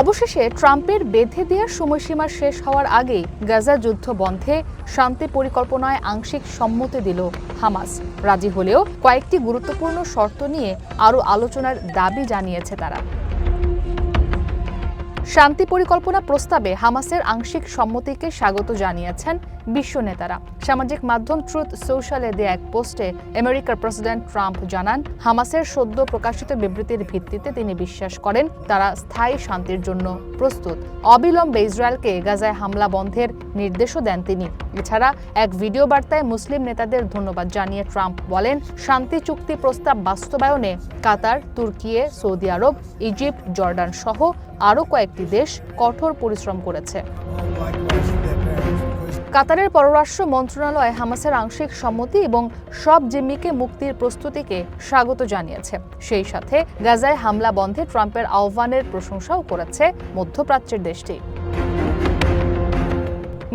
অবশেষে ট্রাম্পের বেঁধে দেওয়ার সময়সীমা শেষ হওয়ার আগেই গাজা যুদ্ধ বন্ধে শান্তি পরিকল্পনায় আংশিক সম্মতি দিল হামাস। রাজি হলেও কয়েকটি গুরুত্বপূর্ণ শর্ত নিয়ে আরও আলোচনার দাবি জানিয়েছে তারা। শান্তি পরিকল্পনা প্রস্তাবে হামাসের আংশিক সম্মতিকে স্বাগত জানিয়েছেন বিশ্ব নেতারা। সামাজিক মাধ্যম ট্রুথ সোশ্যালে দেয়া এক পোস্টে আমেরিকার প্রেসিডেন্ট ট্রাম্প জানান, হামাসের সদ্য প্রকাশিত বিবৃতির ভিত্তিতে তিনি বিশ্বাস করেন, তারা স্থায়ী শান্তির জন্য প্রস্তুত। অবিলম্বে ইসরায়েলকে গাজায় হামলা বন্ধের নির্দেশও দেন তিনি। এছাড়া এক ভিডিও বার্তায় মুসলিম নেতাদের ধন্যবাদ জানিয়ে ট্রাম্প বলেন, শান্তি চুক্তি প্রস্তাব বাস্তবায়নে Qatar Turkiye Saudi Arab, Egypt, Jordan সহ আরও কয়েকটি দেশ কঠোর পরিশ্রম করেছে। কাতারের পররাষ্ট্র মন্ত্রণালয় হামাসের আংশিক সম্মতি এবং সব জিম্মিকে মুক্তির প্রস্তুতিকে স্বাগত জানিয়েছে। সেই সাথে গাজায় হামলা বন্ধে ট্রাম্পের আহ্বানের প্রশংসাও করেছে মধ্যপ্রাচ্যের দেশটি।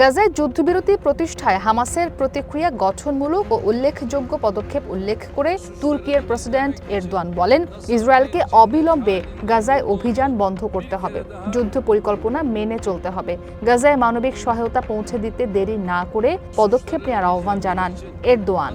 গাজায় যুদ্ধবিরতি প্রতিষ্ঠায় হামাসের প্রতিক্রিয়া গঠনমূলক ও উল্লেখযোগ্য পদক্ষেপ উল্লেখ করে তুর্কির প্রেসিডেন্ট এরদোয়ান বলেন, ইসরায়েলকে অবিলম্বে গাজায় অভিযান বন্ধ করতে হবে, যুদ্ধ পরিকল্পনা মেনে চলতে হবে গাজায় মানবিক সহায়তা পৌঁছে দিতে দেরি না করে পদক্ষেপ নেওয়ার আহ্বান জানান এরদোয়ান.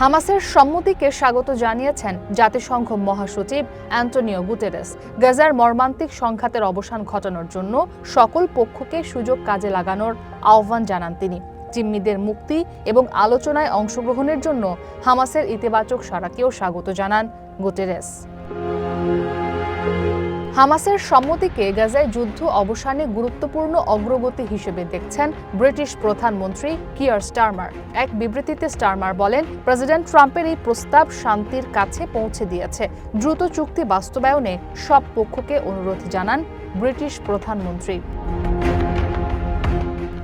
হামাসের সম্মতিকে স্বাগত জানিয়েছেন জাতিসংঘ মহাসচিব অ্যান্টনিও গুতেরেস গাজার মর্মান্তিক সংঘাতের অবসান ঘটানোর জন্য সকল পক্ষকে সুযোগ কাজে লাগানোর আহ্বান জানান তিনি। জিম্মিদের মুক্তি এবং আলোচনায় অংশগ্রহণের জন্য হামাসের ইতিবাচক সাড়াকেও স্বাগত জানান গুতেরেস। হামাসের সম্মতিকে গাজায় যুদ্ধ অবসানে গুরুত্বপূর্ণ অগ্রগতি হিসেবে দেখছেন ব্রিটিশ প্রধানমন্ত্রী কিয়ার স্টারমার। এক বিবৃতিতে স্টারমার বলেন, প্রেসিডেন্ট ট্রাম্পের এই প্রস্তাব শান্তির কাছে পৌঁছে দিয়েছে। দ্রুত চুক্তি বাস্তবায়নে সব পক্ষকে অনুরোধ জানান ব্রিটিশ প্রধানমন্ত্রী।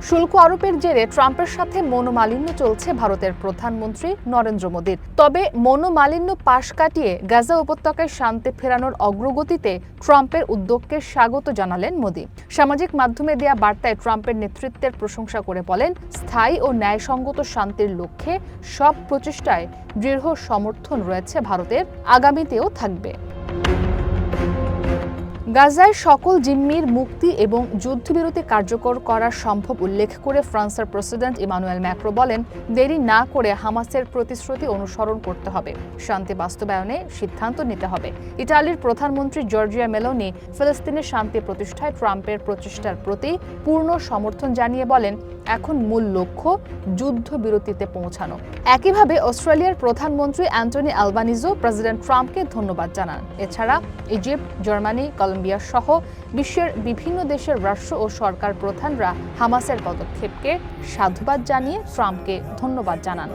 শুল্ক আরোপের জেরে ট্রাম্পের সাথে মনোমালিন্য চলছে ভারতের প্রধানমন্ত্রী নরেন্দ্র মোদীর। তবে মনোমালিন্য পাশ কাটিয়ে গাজা উপত্যকায় শান্তি ফেরানোর অগ্রগতিতে ট্রাম্পের উদ্যোগকে স্বাগত জানালেন মোদী। সামাজিক মাধ্যমে দেয়া বার্তায় ট্রাম্পের নেতৃত্বের প্রশংসা করে বলেন, স্থায়ী ও ন্যায়সঙ্গত শান্তির লক্ষ্যে সব প্রচেষ্টায় দৃঢ় সমর্থন রয়েছে ভারতের। আগামীতেও থাকবে। গাজায় সকল জিম্মির মুক্তি এবং যুদ্ধবিরতি কার্যকর করা সম্ভব উল্লেখ করে ফ্রান্সের প্রেসিডেন্ট ইমানুয়েল ম্যাক্রো বলেন, দেরি না করে হামাসের প্রতিশ্রুতি অনুসরণ করতে হবে। শান্তি বাস্তবায়নে সিদ্ধান্ত নিতে হবে। ইটালির প্রধানমন্ত্রী জর্জিয়া মেলোনি ফিলিস্তিনের শান্তি প্রতিষ্ঠায় ট্রাম্পের প্রচেষ্টার প্রতি পূর্ণ সমর্থন জানিয়ে বলেন, এখন মূল লক্ষ্য যুদ্ধবিরতিতে পৌঁছানো। একইভাবে অস্ট্রেলিয়ার প্রধানমন্ত্রী অ্যান্টনি অ্যালবানিজো প্রেসিডেন্ট ট্রাম্পকে ধন্যবাদ জানান। এছাড়া ইজিপ্ট, জার্মানি কলম্বিয়া সহ বিশ্বের বিভিন্ন দেশের রাষ্ট্র ও সরকার প্রধানরা হামাসের পদক্ষেপকে সাধুবাদ জানিয়ে ট্রাম্পকে ধন্যবাদ জানান।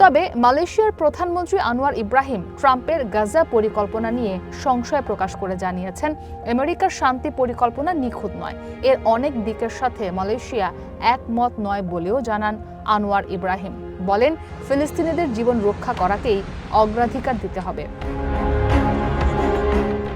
তবে মালয়েশিয়ার প্রধানমন্ত্রী আনোয়ার ইব্রাহিম ট্রাম্পের গাজা পরিকল্পনা নিয়ে সংশয় প্রকাশ করে জানিয়েছেন, আমেরিকার শান্তি পরিকল্পনা নিখুঁত নয়। এর অনেক দিকের সাথে মালয়েশিয়া একমত নয় বলেও জানান আনোয়ার ইব্রাহিম। বলেন, ফিলিস্তিনিদের জীবন রক্ষা করাকেই অগ্রাধিকার দিতে হবে।